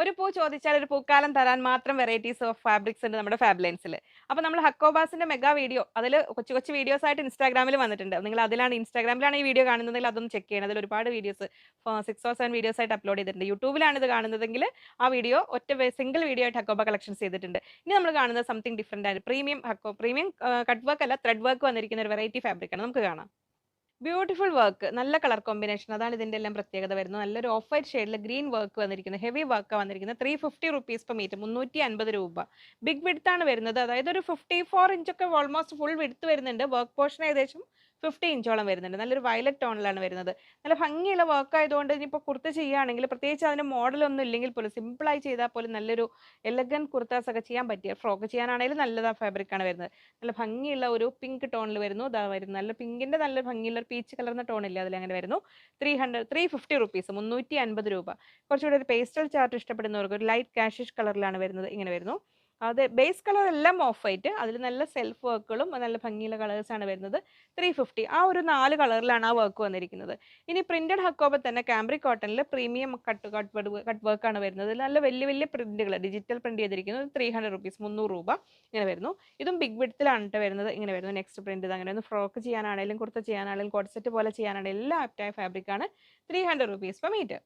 ഒരു പൂ ചോദിച്ചാൽ ഒരു പൂക്കാലം തരാൻ മാത്രം വെറൈറ്റീസ് ഓഫ് ഫാബ്രിക്സ് ഉണ്ട് നമ്മുടെ ഫാബ്ലൈൻസിൽ അപ്പോൾ നമ്മൾ ഹക്കോബാസിന്റെ മെഗാ വീഡിയോ അതിൽ കൊച്ചു കൊച്ചു വീഡിയോസ് ആയിട്ട് ഇൻസ്റ്റാഗ്രാമിൽ വന്നിട്ടുണ്ട്. നിങ്ങൾ അതിലാണ് ഇൻസ്റ്റാഗ്രാമിലാണ് ഈ വീഡിയോ കാണുന്നതെങ്കിൽ അതൊന്ന് ചെക്ക് ചെയ്യണം. അതിൽ ഒരുപാട് videos six or seven videos ആയിട്ട് അപ്ലോഡ് ചെയ്തിട്ടുണ്ട്. യൂട്യൂബിലാണ് ഇത് കാണുന്നതെങ്കിൽ ആ വീഡിയോ ഒറ്റ സിംഗിൾ വീഡിയോ ആയിട്ട് ഹക്കോബ കളക്ഷൻസ് ചെയ്തിട്ടുണ്ട്. ഇനി നമ്മൾ കാണുന്നത് സംതിങ് ഡിഫറെന്റ് ആണ് പ്രീമിയം ഹക്കോ പ്രീമിയം കട്ട് വർക്ക് അല്ല ത്രെഡ് വർക്ക് വന്നിരിക്കുന്ന ഒരു വെറൈറ്റി ഫാബ്രിക് ആണ്. നമുക്ക് കാണാം. ബ്യൂട്ടിഫുൾ വർക്ക് നല്ല കളർ കോമ്പിനേഷൻ അതാണ് ഇതിന്റെ എല്ലാം പ്രത്യേകത വരുന്നത്. നല്ലൊരു ഓഫ് വൈറ്റ് ഷെയ്ഡിൽ ഗ്രീൻ വർക്ക് വന്നിരിക്കുന്നത് ഹെവി വർക്ക് വന്നിരിക്കുന്നത്. Three fifty rupees per metre മുന്നൂറ്റി അൻപത് രൂപ. ബിഗ് വിഡ്ത്ത് ആണ് വരുന്നത്. അതായത് ഒരു ഫിഫ്റ്റി ഫോർ ഇഞ്ചൊക്കെ ഓൾമോസ്റ്റ് ഫുൾ വിഡ്ത്ത് വരുന്നുണ്ട്. വർക്ക് പോർഷൻ ഏകദേശം ഫിഫ്റ്റി ഇഞ്ചോളം വരുന്നുണ്ട്. നല്ലൊരു വയലറ്റ് ടോണിലാണ് വരുന്നത്. നല്ല ഭംഗിയുള്ള വർക്ക് ആയതുകൊണ്ട് ഇനിയിപ്പോൾ കുർത്ത ചെയ്യുകയാണെങ്കിൽ പ്രത്യേകിച്ച് അതിന് മോഡലൊന്നും ഇല്ലെങ്കിൽ പോലും സിമ്പിളായി ചെയ്താൽ പോലും നല്ലൊരു എലഗൻ കുർത്താസ് ഒക്കെ ചെയ്യാൻ പറ്റിയ ഫ്രോക്ക് ചെയ്യാനാണെങ്കിലും നല്ലതാ ഫാബ്രിക് ആണ് വരുന്നത്. നല്ല ഭംഗിയുള്ള ഒരു പിങ്ക് ടോണിൽ വരുന്നു. ഇതാ വരുന്നു. നല്ല പിങ്കിന്റെ നല്ല ഭംഗിയുള്ള ഒരു പീച്ച് കലർന്ന ടോണില്ലേ അതിൽ അങ്ങനെ വരുന്നു. Three hundred three fifty rupees മുന്നൂറ്റി അൻപത് രൂപ. കുറച്ചുകൂടി ഒരു പേസ്റ്റൽ ചാർട്ട് ഇഷ്ടപ്പെടുന്നവർക്ക് ഒരു ലൈറ്റ് കാഷിഷ് കളറിലാണ് വരുന്നത്. ഇങ്ങനെ വരുന്നു. അത് ബേസ് കളർ എല്ലാം ഓഫ് വൈറ്റ് അതിൽ നല്ല സെൽഫ് വർക്കുകളും നല്ല ഭംഗിയുള്ള കളേഴ്സ് ആണ് വരുന്നത്. ത്രീ ഫിഫ്റ്റി ആ ഒരു നാല് കളറിലാണ് ആ വർക്ക് വന്നിരിക്കുന്നത്. ഇനി പ്രിന്റഡ് ഹക്കോബ തന്നെ കാംബ്രി കോട്ടണിൽ premium cut cut cut work ആണ് വരുന്നത്. നല്ല വലിയ വലിയ പ്രിന്റുകൾ ഡിജിറ്റൽ പ്രിന്റ് ചെയ്തിരിക്കുന്നത് ത്രീ ഹൺഡ്രഡ് റുപ്പീസ് മുന്നൂറ് രൂപ ഇങ്ങനെ വരുന്നു. ഇതും ബിഗ് വിഡ്ത്തിലാണ് വരുന്നത്. ഇങ്ങനെ വരുന്നു. നെക്സ്റ്റ് പ്രിന്റ് ഇത് അങ്ങനെ ഒന്ന് ഫ്രോക്ക് ചെയ്യാനാണെങ്കിലും കുർത്ത ചെയ്യാനാണെങ്കിലും കോഡ്സെറ്റ് സെറ്റ് പോലെ ചെയ്യാനാണെങ്കിലും എല്ലാ ആപ്റ്റായ ഫാബ്രിക് ആണ്. Three hundred rupees per metre